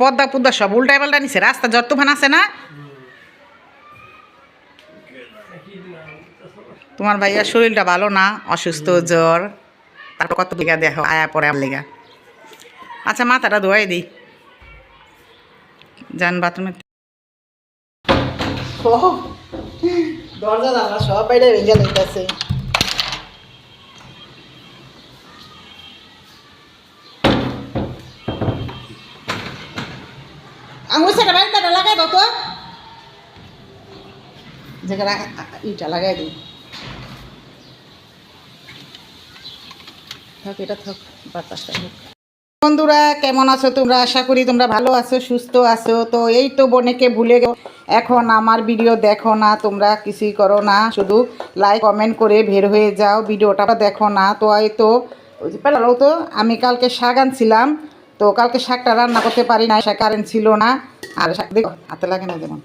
পদ্মা পুদ্দা সব উল্টাই পাল্টা নিছে, রাস্তা জ্বর তুফান আছে না। তোমার ভাইয়ার শরীরটা ভালো না, অসুস্থ, জ্বর। তারপর কত লেগা দেখো, আয়া পরে আমার লেগা। আচ্ছা মাথাটা ধোয়াই দিই। যান, বাথরুমে। দরজা জানলা সব বাইরে ভেঙে লইতেছে লাগাই দাও তো। ইটা লাগাই দিই। বন্ধুরা, কেমন আছো তোমরা? আশা করি তোমরা ভালো আছো, সুস্থ আছো। তো এই তো বোনেকে ভুলে গেছো। এখন আমার ভিডিও দেখো না, তোমরা কিছুই করো না। শুধু লাইক কমেন্ট করে বের হয়ে যাও। ভিডিওটা দেখো না, তো এই তো, ওই তো, আমি কালকে শাক আনছিলাম। তো কালকে শাকটা রান্না করতে পারি না শাক কারেন্ট ছিল না। আর শাক দেখো, হাতে লাগে না যেমন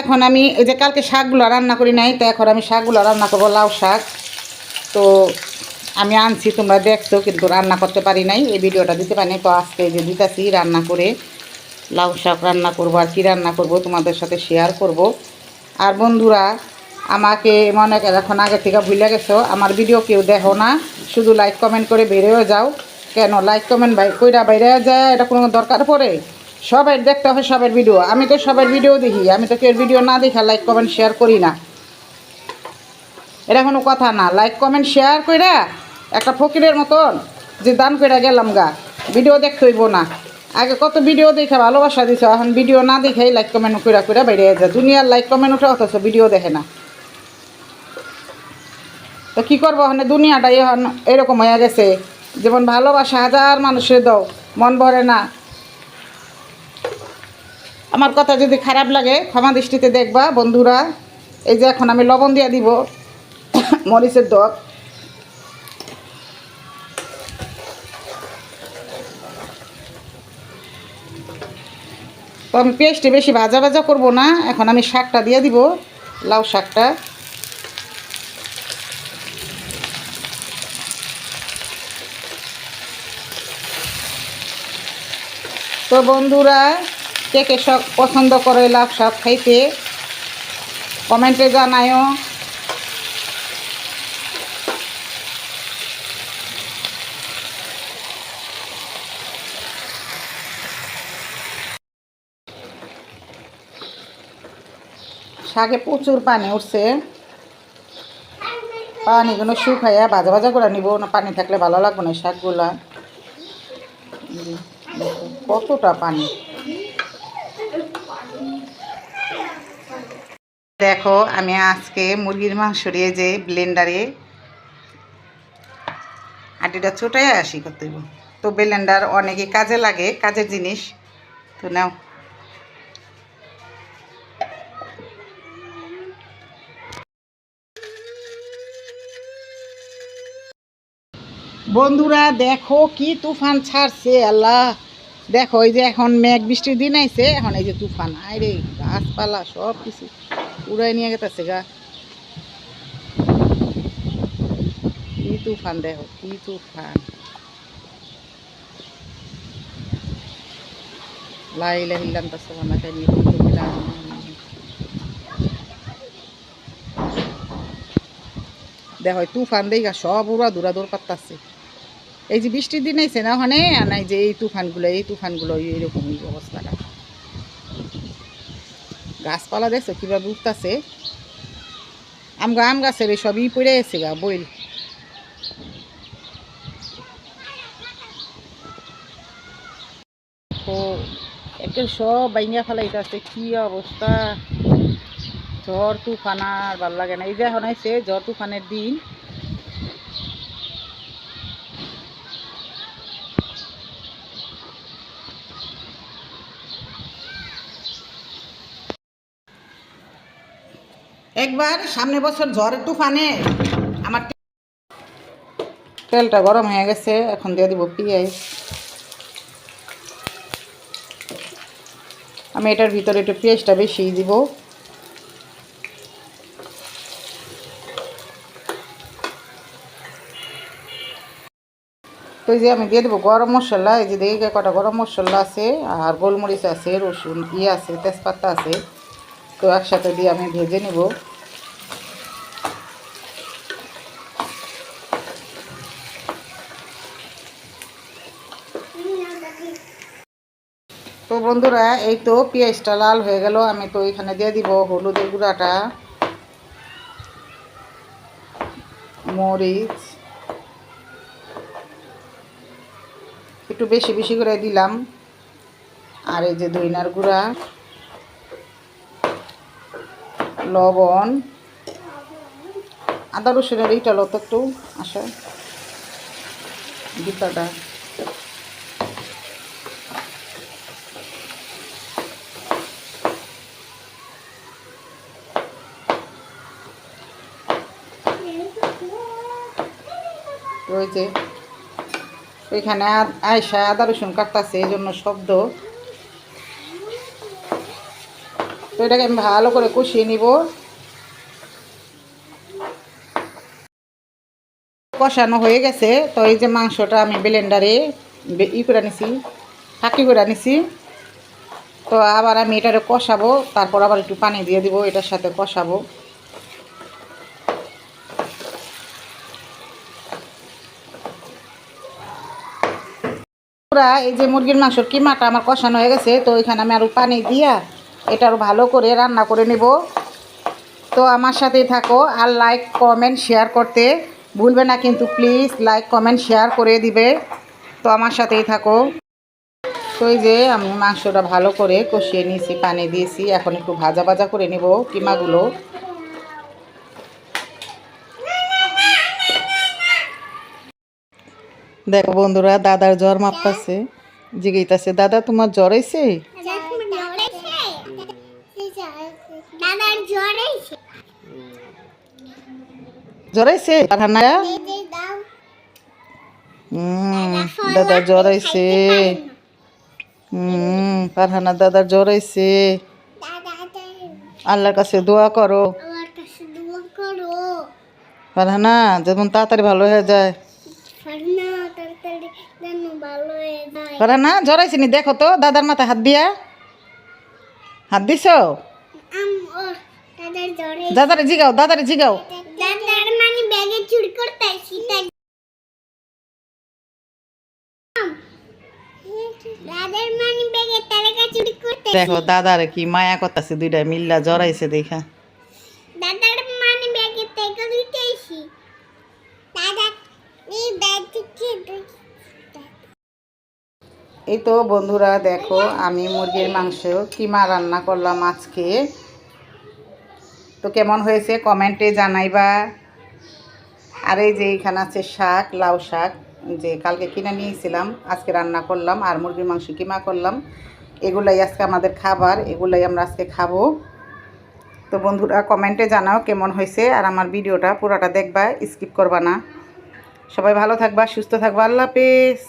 এখন আমি এই যে কালকে শাকগুলো রান্না করি নাই, তো এখন আমি শাকগুলো রান্না করব, লাউ শাক। তো আমি আনছি, তোমরা দেখছ, কিন্তু রান্না করতে পারি নাই, এই ভিডিওটা দিতে পারি তো আজকে যে দিতেছি রান্না করে, লাউ শাক রান্না করব, আর কি রান্না করব, তোমাদের সাথে শেয়ার করব। আর বন্ধুরা আমাকে মনে এখন আগে থেকে ভুলে গেছো, আমার ভিডিও কেউ দেখো না, শুধু লাইক কমেন্ট করে বেরিয়েও যাও। কেন? লাইক কমেন্ট কইরা বাইরে যায়, এটা কোনো দরকার পড়ে? সবাই দেখতে হবে সবার ভিডিও আমি তো সবার ভিডিও দেখি, আমি তো কেউ ভিডিও না দেখা লাইক কমেন্ট শেয়ার করি না। এটা কোনো কথা না। লাইক কমেন্ট শেয়ার কইরা একটা ফকিরের মতন যে দান কইরা গেলাম গা ভিডিও দেখতে হইব না। আগে কত ভিডিও দেখে ভালোবাসা দিছ, এখন ভিডিও না দেখেই লাইক কমেন্ট কইরা কইরা বাইরে যায় দুনিয়ার লাইক কমেন্ট উঠে অথচ ভিডিও দেখে না। তো কী করব, ওখানে দুনিয়াটাই এখন এরকম হয়ে গেছে। যেমন ভালোবাসা হাজার মানুষের দাও, মন ভরে না। আমার কথা যদি খারাপ লাগে, ক্ষমা দৃষ্টিতে দেখবা, বন্ধুরা। এই যে এখন আমি লবণ দিয়ে দিব, মরিচের দক তো আমি পেস্টে বেশি ভাজা ভাজা করব না, এখন আমি শাকটা দিয়ে দিব, লাউ শাকটা। তো বন্ধুরা, কে কে সব পছন্দ করে লাভ শাক খাইতে, কমেন্টে জানায়ও শাকে প্রচুর পানি উঠছে। পানিগুলো শুকাইয়া ভাজা ভাজা করে নিব, না পানি থাকলে ভালো লাগবে না শাকগুলা। কতটা পানি? দেখো, আমি আজকে মুরগির মাংস দিয়ে যে ব্লেন্ডারে আটিটা ছোটাই আসি করতে। তো ব্লেন্ডার অনেকে কাজে লাগে, কাজের জিনিস। তো নাও। বন্ধুরা, দেখো কি তুফান ছাড়ছে, আল্লাহ। দেখো, এই যে এখন মেঘ বৃষ্টির দিন আইছে, এখন এই যে তুফান আরে গাছপালা সব কিছু উড়াই নিয়ে গেতেছে গা। কি তুফান দেখো, কি তুফান। লাইলা দেখো তুফান দেখা সব উড়া দূরা দূর করতেছে এই যে বৃষ্টির দিন আইছে না, ওখানে আর নাই যে এই তুফানগুলো এই তুফানগুলো এইরকমই অবস্থাটা। গাছপালা দেখছ কীভাবে উঠতেছে? আম গা আম গাছের সবই পড়ে গেছে গা, বইল। সব বাইঙ্গা ফেলাইতেছে কি অবস্থা? ঝড়, তুফান আর ভালো লাগে না। এই যে এখন ঝড়, তুফানের দিন। একবার সামনে বছর ঝড়ের তুফানে আমার তেলটা গরম হয়ে গেছে, এখন দিয়ে দিব পেঁয়াজ। আমি এটার ভিতরে একটু পেঁয়াজটা বেশি দিব। তো এই যে আমি দিয়ে দেবো গরম মশলা, এই যে দেখে কটা গরম মশলা আছে, আর গোলমরিচ আছে, রসুন ইয়ে আছে, তেজপাতা আছে। তো একসাথে দিয়ে আমি ভেজে নেব। তো বন্ধুরা, এই তো পেঁয়াজটা লাল হয়ে গেল, আমি তো এখানে দিয়ে দিব হলুদের গুঁড়াটা। মরিচ। একটু বেশি বেশি করে দিলাম। আর এই যে দইনার গুঁড়া। লবণ। আদা রসুনের এইটা লত একটু, আসা। দিতাটা ওই যে ওইখানে আয়সা আদা রসুন কাটতেছে, এই জন্য শব্দ। তো এটাকে আমি ভালো করে কষিয়ে নিব। কষানো হয়ে গেছে। তো এই যে মাংসটা আমি ব্লেন্ডারে ই করে নিছি ফাঁকি করে নিছি। তো আবার আমি এটারে কষাবো, তারপর আবার একটু পানি দিয়ে দিব, এটার সাথে কষাবো। পুরা এই যে মুরগির মাংসর কিমাটা আমার কষানো হয়ে গেছে, তো এখানে আমি আরও পানি দিয়া এটা আরও ভালো করে রান্না করে নেব। তো আমার সাথেই থাকো আর লাইক কমেন্ট শেয়ার করতে ভুলবে না, কিন্তু প্লিজ লাইক কমেন্ট শেয়ার করে দিবে। তো আমার সাথেই থাকো। তো এই যে আমি মাংসটা ভালো করে কষিয়ে নিয়েছি, পানি দিয়েছি, এখন একটু ভাজা ভাজা করে নিব কিমাগুলো। দেখো বন্ধুরা দাদার জ্বর মাপতাছে জিগাইতাছে দাদা তোমার জ্বর হয়েছে জ্বর হয়েছে দাও। দাদার জ্বর হয়েছে হুম পারহানা দাদার জ্বর হয়েছে আল্লাহর কাছে দোয়া করো। পারহানা যেমন তাড়াতাড়ি ভালো হয়ে যায়। নি দেখো তো দাদার মাথায় হাত দিয়া। হাত দিছ? দাদার জিগাও দাদারে জিগাও। মানে দাদার মানে দেখো দাদারে কি মায়া করতেছে দুইটা মিল্লা জড়াইছে দেখা। এই তো বন্ধুরা দেখো, আমি মুরগির মাংস কিমা রান্না করলাম আজকে। তো কেমন হয়েছে কমেন্টে জানাইবা। আর এই যে এখানে আছে শাক, লাউ শাক, যে কালকে কিনে নিয়েছিলাম, আজকে রান্না করলাম, আর মুরগির মাংস কিমা করলাম। এগুলাই আজকে আমাদের খাবার, এগুলাই আমরা আজকে খাব। তো বন্ধুরা কমেন্টে জানাও কেমন হয়েছে, আর আমার ভিডিওটা পুরোটা দেখবা, স্কিপ করবা না। সবাই ভালো থাকবা, সুস্থ থাকবা, আল্লাহ হাফেজ।